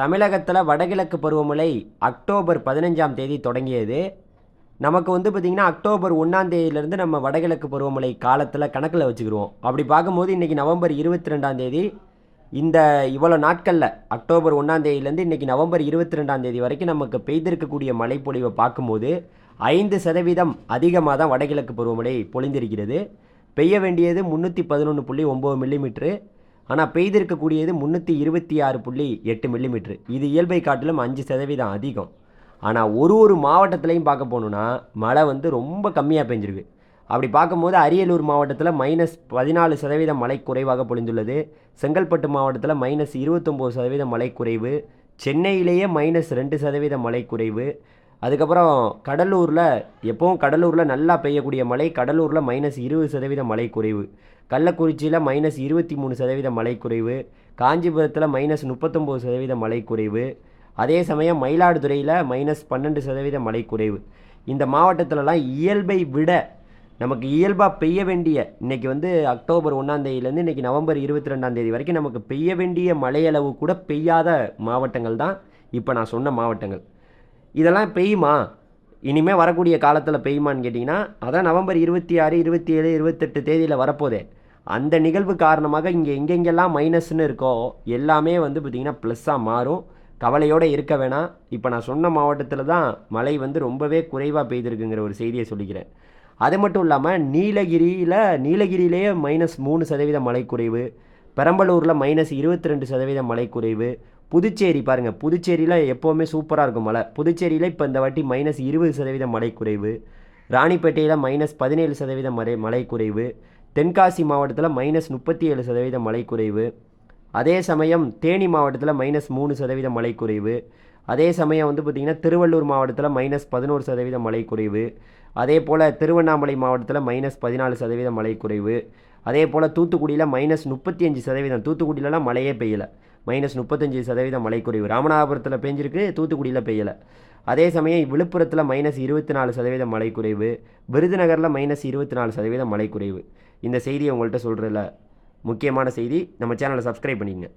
தமிழகத்தில் வடகிழக்கு பருவமழை அக்டோபர் பதினஞ்சாம் தேதி தொடங்கியது. நமக்கு வந்து பார்த்திங்கன்னா அக்டோபர் ஒன்றாம் தேதியிலேருந்து நம்ம வடகிழக்கு பருவமழை காலத்தில் கணக்கில் வச்சுக்கிருவோம். அப்படி பார்க்கும்போது இன்றைக்கி நவம்பர் இருபத்தி ரெண்டாம் தேதி இந்த இவ்வளோ நாட்களில் அக்டோபர் ஒன்றாம் தேதியிலேருந்து இன்றைக்கி நவம்பர் இருபத்தி ரெண்டாம் தேதி வரைக்கும் நமக்கு பெய்திருக்கக்கூடிய மழைப்பொழிவை பார்க்கும்போது ஐந்து சதவீதம் அதிகமாக தான் வடகிழக்கு பருவமழை பொழிந்திருக்கிறது. பெய்ய வேண்டியது முந்நூற்றி பதினொன்று புள்ளி ஒம்பது மில்லிமீட்ரு ஆனால் பெய்திருக்கக்கூடியது முந்நூற்றி இருபத்தி ஆறு புள்ளி எட்டு மில்லிமீட்ரு இது இயல்பை காட்டிலும் அஞ்சு சதவீதம் அதிகம். ஆனால் ஒரு ஒரு மாவட்டத்துலையும் பார்க்க போகணுன்னா மழை வந்து ரொம்ப கம்மியாக பெஞ்சிருக்கு. அப்படி பார்க்கும்போது அரியலூர் மாவட்டத்தில் மைனஸ் பதினாலு சதவீதம் மழை குறைவாக பொழிந்துள்ளது. செங்கல்பட்டு மாவட்டத்தில் மைனஸ் இருபத்தொம்போது சதவீதம் மழை குறைவு. சென்னையிலேயே மைனஸ் ரெண்டு சதவீதம் மழை குறைவு. அதுக்கப்புறம் கடலூரில் எப்போவும் கடலூரில் நல்லா பெய்யக்கூடிய மழை கடலூரில் மைனஸ் இருபது சதவீத மழை குறைவு. கள்ளக்குறிச்சியில் மைனஸ் இருபத்தி மூணு சதவீத மழை குறைவு. காஞ்சிபுரத்தில் மைனஸ் முப்பத்தொம்போது சதவீத மழை குறைவு. அதே சமயம் மயிலாடுதுறையில் மைனஸ் பன்னெண்டு சதவீத மழை குறைவு. இந்த மாவட்டத்திலலாம் இயல்பை விட நமக்கு இயல்பாக பெய்ய வேண்டிய இன்றைக்கி வந்து அக்டோபர் ஒன்றாந்தேதியிலேருந்து இன்றைக்கி நவம்பர் இருபத்தி ரெண்டாந்தேதி வரைக்கும் நமக்கு பெய்ய வேண்டிய மழையளவு கூட பெய்யாத மாவட்டங்கள் தான் இப்போ நான் சொன்ன மாவட்டங்கள். இதெல்லாம் பெய்யுமா? இனிமேல் வரக்கூடிய காலத்தில் பெய்யுமான்னு கேட்டிங்கன்னா அதான் நவம்பர் இருபத்தி ஆறு இருபத்தி ஏழு இருபத்தெட்டு தேதியில் வரப்போதே. அந்த நிகழ்வு காரணமாக இங்கே எங்கெங்கெல்லாம் மைனஸ்னு இருக்கோ எல்லாமே வந்து பார்த்திங்கன்னா ப்ளஸ்ஸாக மாறும். கவலையோடு இருக்க வேணாம். இப்போ நான் சொன்ன மாவட்டத்தில் தான் மழை வந்து ரொம்பவே குறைவாக பெய்திருக்குங்கிற ஒரு செய்தியை சொல்லிக்கிறேன். அது மட்டும் இல்லாமல் நீலகிரியில் நீலகிரியிலேயே மைனஸ் மூணு சதவீதம் மழை குறைவு. பெரம்பலூரில் மைனஸ் இருபத்தி ரெண்டு சதவீதம் மழை குறைவு. புதுச்சேரி பாருங்கள் புதுச்சேரியில் எப்போவுமே சூப்பராக இருக்கும் மழை புதுச்சேரியில் இப்போ இந்த வாட்டி மைனஸ் இருபது சதவீதம் மழை குறைவு. ராணிப்பேட்டையில் மைனஸ் பதினேழு சதவீதம் மழை மழை குறைவு. தென்காசி மாவட்டத்தில் மைனஸ் முப்பத்தி ஏழு சதவீதம் மழை குறைவு. அதே சமயம் தேனி மாவட்டத்தில் மைனஸ் மூணு சதவீதம் மழை குறைவு. அதே சமயம் வந்து பார்த்திங்கன்னா திருவள்ளூர் மாவட்டத்தில் மைனஸ் பதினோரு சதவீதம் மழை குறைவு. அதே போல் திருவண்ணாமலை மாவட்டத்தில் மைனஸ் பதினாலு சதவீதம் மழை குறைவு. அதே போல் தூத்துக்குடியில் மைனஸ் முப்பத்தி அஞ்சு சதவீதம். தூத்துக்குடியிலலாம் மழையே பெய்யலை. மைனஸ் முப்பத்தஞ்சு சதவீதம் மழைக்குறைவு. ராமநாதபுரத்தில் பெஞ்சிருக்கு தூத்துக்குடியில் பெய்யலை. அதே சமயம் விழுப்புரத்தில் மைனஸ் இருபத்தி நாலு சதவீதம் மழைக்குறைவு. குறைவு விருதுநகரில் மைனஸ் இருபத்தி நாலு சதவீதம் மழைக்குறைவு. குறைவு இந்த செய்தியை உங்கள்கிட்ட சொல்கிறதில்ல முக்கியமான செய்தி நம்ம சேனலை சப்ஸ்கிரைப் பண்ணிக்கங்க.